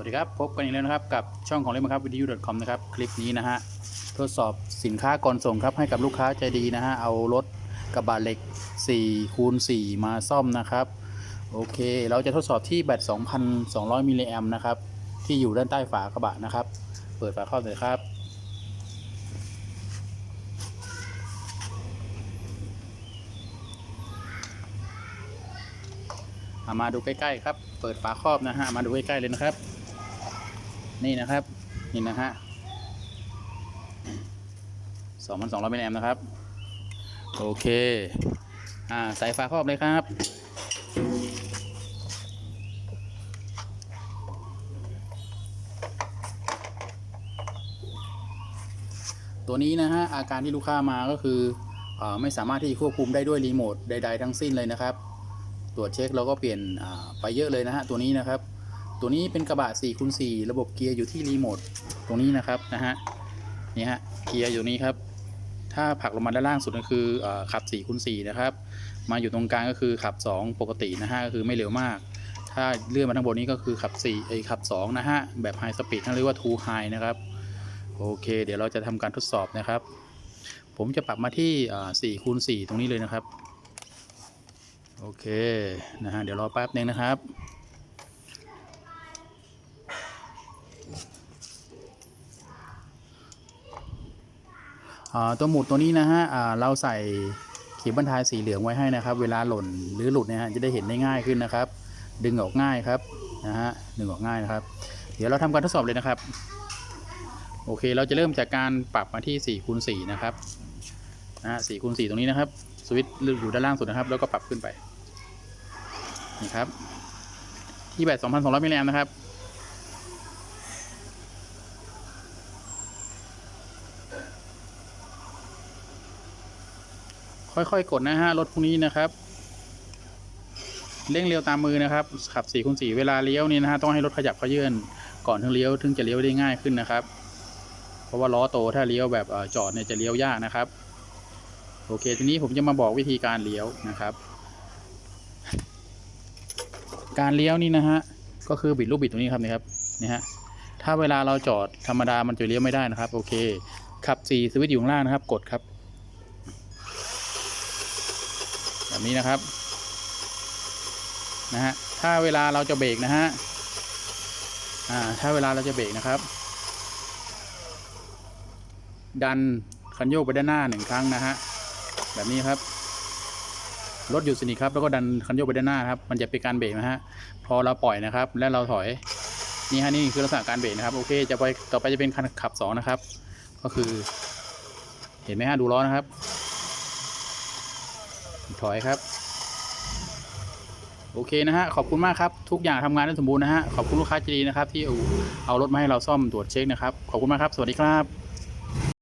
วัสดีครับ พบกันอีกแล้วนะครับ กับช่องของเล่นบังคับวิทยุ .com นะครับ คลิปนี้นะฮะ ทดสอบสินค้าก่อนส่งครับ ให้กับลูกค้าใจดีนะฮะ เอารถกระบะเหล็ก4คูณ4มาซ่อมนะครับ โอเค เราจะทดสอบที่แบต 2,200 มิลลิแอมนะครับ ที่อยู่ด้านใต้ฝากระบะนะครับ เปิดฝาครอบเลยครับามาดูใกล้ ๆ ครับ เปิดฝาครอบนะฮะ มาดูใกล้ ๆ เลยนะครับ นี่นะครับนี่นะฮะ2,200มิลลิแอมนะครับ โอเค อ่าใส่ฝาครอบเลยครับ ตัวนี้นะฮะ อาการที่ลูกค้ามาก็คืออไม่สามารถที่ควบคุมได้ด้วยรีโมทใด ๆ ทั้งสิ้นเลยนะครับ ตรวจเช็คเราก็เปลี่ยนไปเยอะเลยนะฮะ ตัวนี้นะครับ ตัวนี้เป็นกระบะ4คูณ4ระบบเกียร์อยู่ที่รีโมทตรงนี้นะครับนะฮะนี่ฮะเกียร์อยู่นี้ครับ ถ้าผลักลงมาด้านล่างสุดก็คืออขับ4คูณ4นะครับ มาอยู่ตรงกลางก็คือขับ 2 ปกตินะฮะก็คือไม่เร็วมาก ถ้าเลื่อนมาทางบนนี้ก็คือขับ4ไอ้ยขับ2นะฮะแบบไฮสปีดที่เรียกว่า2 high นะครับโอเค เดี๋ยวเราจะทำการทดสอบนะครับ ผมจะปรับมาที่4คูณ4ตรงนี้เลยนะครับโอเคนะฮะเดี๋ยวรอแป๊บนึงนะครับ ตัวหมุดตัวนี้นะฮะเราใส่ขีดบรรทายสีเหลืองไว้ให้นะครับ เวลาหล่นหรือหลุดเนี่ยฮะจะได้เห็นได้ง่ายขึ้นนะครับ ดึงออกง่ายครับนะฮะดึงออกง่ายนะครับ เดี๋ยวเราทำการทดสอบเลยนะครับ โอเคเราจะเริ่มจากการปรับมาที่4คูณ4นะครับนะฮะ4คูณ4ตรงนี้นะครับสวิตช์อยู่ด้านล่างสุดนะครับ แล้วก็ปรับขึ้นไปนี่ครับที่แบต2,200มิลลิแอมป์นะครับ ค่อยๆ กดนะฮะรถพวกนี้นะครับเร่งเร็วตามมือนะครับ ขับ4คูณ4เวลาเลี้ยวนี่นะฮะต้องให้รถขยับเขยื่อนก่อนถึงเลี้ยวถึงจะเลี้ยวได้ง่ายขึ้นนะครับ เพราะว่าล้อโตถ้าเลี้ยวแบบจอดเนี่ยจะเลี้ยวยากนะครับ โอเคทีนี้ผมจะมาบอกวิธีการเลี้ยวนะครับ การเลี้ยวนี่นะฮะก็คือบิดลูกบิดตรงนี้ครับนี่ครับนี่ฮะถ้าเวลาเราจอดธรรมดามันจะเลี้ยวไม่ได้นะครับ โอเค ขับ4สวิตช์อยู่ข้างล่างนะครับ กดครับ แบบนี้นะครับนะฮะถ้าเวลาเราจะเบรกนะฮะอ่าถ้าเวลาเราจะเบรกนะครับ ดันคันโยกไปด้านหน้าหนึ่งครั้งนะฮะแบบนี้ครับรถหยุดสนิทครับแล้วก็ดันคันโยกไปด้านหน้าครับ มันจะเป็นการเบรกนะฮะพอเราปล่อยนะครับ แล้วเราถอยนี่ฮะนี่คือลักษณะการเบรกนะครับโอเคจะไปต่อไปจะเป็นคันขับสองนะครับ ก็คือ เห็นไหมฮะดูล้อนะครับ ถอยครับ โอเคนะฮะ ขอบคุณมากครับ ทุกอย่างทำงานได้สมบูรณ์นะฮะ ขอบคุณลูกค้าใจดีนะครับ ที่เอาเอารถมาให้เราซ่อมตรวจเช็คนะครับ ขอบคุณมากครับ สวัสดีครับ